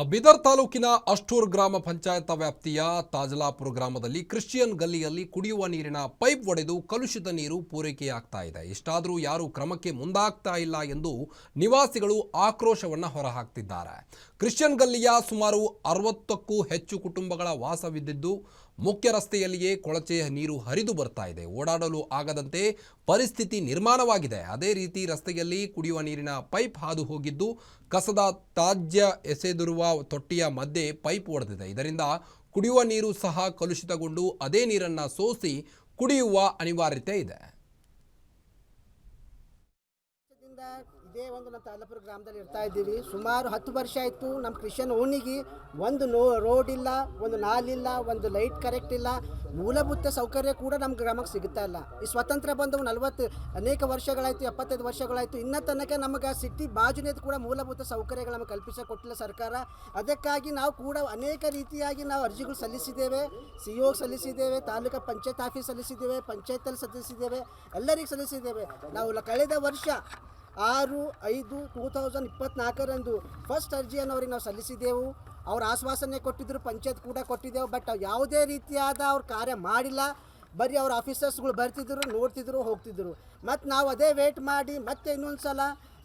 ಬೀದರ್ ತಾಲೂಕಿನ ಅಷ್ಟೂರ್ ಗ್ರಾಮ ಪಂಚಾಯತ್ ವ್ಯಾಪ್ತಿಯ ತಾಜಲಾಪುರ ಗ್ರಾಮದಲ್ಲಿ ಕ್ರಿಶ್ಚಿಯನ್ ಗಲ್ಲಿಯಲ್ಲಿ ಕುಡಿಯುವ ನೀರಿನ ಪೈಪ್ ಒಡೆದು ಕಲುಷಿತ ನೀರು ಪೂರೈಕೆಯಾಗ್ತಾ ಇದೆ. ಇಷ್ಟಾದರೂ ಯಾರೂ ಕ್ರಮಕ್ಕೆ ಮುಂದಾಗ್ತಾ ಇಲ್ಲ ಎಂದು ನಿವಾಸಿಗಳು ಆಕ್ರೋಶವನ್ನು ಹೊರಹಾಕ್ತಿದ್ದಾರೆ. ಕ್ರಿಶ್ಚಿಯನ್ ಗಲ್ಲಿಯ ಸುಮಾರು ಅರವತ್ತಕ್ಕೂ ಹೆಚ್ಚು ಕುಟುಂಬಗಳ ವಾಸವಿದ್ದಿದ್ದು ಮುಖ್ಯ ರಸ್ತೆಯಲ್ಲಿಯೇ ಕೊಳಚೆಯ ನೀರು ಹರಿದು ಬರ್ತಾ ಇದೆ. ಓಡಾಡಲು ಆಗದಂತೆ ಪರಿಸ್ಥಿತಿ ನಿರ್ಮಾಣವಾಗಿದೆ. ಅದೇ ರೀತಿ ರಸ್ತೆಯಲ್ಲಿ ಕುಡಿಯುವ ನೀರಿನ ಪೈಪ್ ಹಾದು ಹೋಗಿದ್ದು, ಕಸದ ತ್ಯಾಜ್ಯ ಎಸೆದಿರುವ ತೊಟ್ಟಿಯ ಮಧ್ಯೆ ಪೈಪ್ ಒಡೆದಿದೆ. ಇದರಿಂದ ಕುಡಿಯುವ ನೀರು ಸಹ ಕಲುಷಿತಗೊಂಡು ಅದೇ ನೀರನ್ನು ಸೋಸಿ ಕುಡಿಯುವ ಅನಿವಾರ್ಯತೆ ಇದೆ. ಇದೇ ಒಂದು ನಮ್ಮ ತಾಲಪುರ ಗ್ರಾಮದಲ್ಲಿ ಇರ್ತಾ ಇದ್ದೀವಿ. ಸುಮಾರು ಹತ್ತು ವರ್ಷ ಆಯಿತು ನಮ್ಮ ಕ್ರಿಶ್ಚಿಯನ್ ಓಣಿಗೆ ಒಂದು ನೋ ರೋಡ್ ಇಲ್ಲ, ಒಂದು ನಾಲಿಲ್ಲ ಒಂದು ಲೈಟ್ ಕರೆಕ್ಟ್ ಇಲ್ಲ. ಮೂಲಭೂತ ಸೌಕರ್ಯ ಕೂಡ ನಮ್ಮ ಗ್ರಾಮಕ್ಕೆ ಸಿಗುತ್ತಾ ಇಲ್ಲ. ಈ ಸ್ವತಂತ್ರ ಬಂದವು ನಲವತ್ತು, ಅನೇಕ ವರ್ಷಗಳಾಯಿತು, ಎಪ್ಪತ್ತೈದು ವರ್ಷಗಳಾಯಿತು. ಇನ್ನ ತನಕ ನಮಗೆ ಸಿಟಿ ಬಾಜುನೇದು ಕೂಡ ಮೂಲಭೂತ ಸೌಕರ್ಯಗಳು ನಮಗೆ ಕಲ್ಪಿಸಿಕೊಟ್ಟಿಲ್ಲ ಸರ್ಕಾರ. ಅದಕ್ಕಾಗಿ ನಾವು ಕೂಡ ಅನೇಕ ರೀತಿಯಾಗಿ ನಾವು ಅರ್ಜಿಗಳು ಸಲ್ಲಿಸಿದ್ದೇವೆ. ಸಿ ಒ ಸಲ್ಲಿಸಿದ್ದೇವೆ, ತಾಲೂಕು ಪಂಚಾಯತ್ ಆಫೀಸ್ ಸಲ್ಲಿಸಿದ್ದೇವೆ ಪಂಚಾಯತಲ್ಲಿ ಸಲ್ಲಿಸಿದ್ದೇವೆ, ಎಲ್ಲರಿಗೆ ಸಲ್ಲಿಸಿದ್ದೇವೆ. ನಾವು ಕಳೆದ ವರ್ಷ ಆರು, ಐದು, ಟೂ ತೌಸಂಡ್ ಇಪ್ಪತ್ನಾಲ್ಕರಂದು ಫಸ್ಟ್ ಅರ್ಜಿಯನ್ನು ಅವ್ರಿಗೆ ನಾವು ಸಲ್ಲಿಸಿದ್ದೆವು. ಅವ್ರ ಆಶ್ವಾಸನೆ ಕೊಟ್ಟಿದ್ದರು ಪಂಚಾಯತ್ ಕೂಡ ಕೊಟ್ಟಿದ್ದೆವು ಬಟ್ ಯಾವುದೇ ರೀತಿಯಾದ ಅವ್ರ ಕಾರ್ಯ ಮಾಡಿಲ್ಲ. ಬರೀ ಅವ್ರ ಆಫೀಸರ್ಸ್ಗಳು ಬರ್ತಿದ್ರು, ನೋಡ್ತಿದ್ರು, ಹೋಗ್ತಿದ್ರು. ಮತ್ತು ನಾವು ಅದೇ ವೇಟ್ ಮಾಡಿ ಮತ್ತೆ ಇನ್ನೊಂದು ಸಲ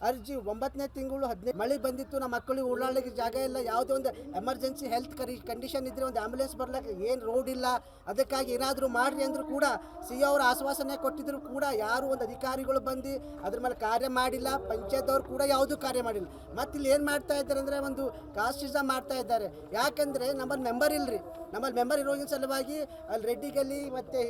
ಅರ್ಜಿ ಒಂಬತ್ತನೇ ತಿಂಗಳು ಹದಿನೈದು ಮಳೆ ಬಂದಿತ್ತು, ನಮ್ಮ ಮಕ್ಕಳಿಗೆ ಓಡಾಡಲಿಕ್ಕೆ ಜಾಗ ಇಲ್ಲ, ಯಾವುದೇ ಒಂದು ಎಮರ್ಜೆನ್ಸಿ ಹೆಲ್ತ್ ಕರಿ ಕಂಡೀಷನ್ ಇದ್ದರೆ ಒಂದು ಆಂಬುಲೆನ್ಸ್ ಬರ್ಲಿಕ್ಕೆ ಏನು ರೋಡ್ ಇಲ್ಲ. ಅದಕ್ಕಾಗಿ ಏನಾದರೂ ಮಾಡ್ರಿ ಅಂದರೂ ಕೂಡ ಸಿ ಅವರು ಆಶ್ವಾಸನೆ ಕೊಟ್ಟಿದ್ರು ಕೂಡ ಯಾರು ಒಂದು ಅಧಿಕಾರಿಗಳು ಬಂದು ಅದ್ರ ಮೇಲೆ ಕಾರ್ಯ ಮಾಡಿಲ್ಲ. ಪಂಚಾಯತ್ದವ್ರು ಕೂಡ ಯಾವುದೂ ಕಾರ್ಯ ಮಾಡಿಲ್ಲ. ಮತ್ತು ಇಲ್ಲಿ ಏನು ಮಾಡ್ತಾ ಇದ್ದಾರೆ ಅಂದರೆ ಒಂದು ಕಾಸ್ಟಿಸಮ್ ಮಾಡ್ತಾ ಇದ್ದಾರೆ. ಯಾಕಂದರೆ ನಮ್ಮಲ್ಲಿ ಮೆಂಬರ್ ಇಲ್ಲರಿ ನಮ್ಮಲ್ಲಿ ಮೆಂಬರ್ ಇರೋದ್ರ ಸಲುವಾಗಿ ಅಲ್ಲಿ ರೆಡ್ಡಿಗಲ್ಲಿ ಮತ್ತು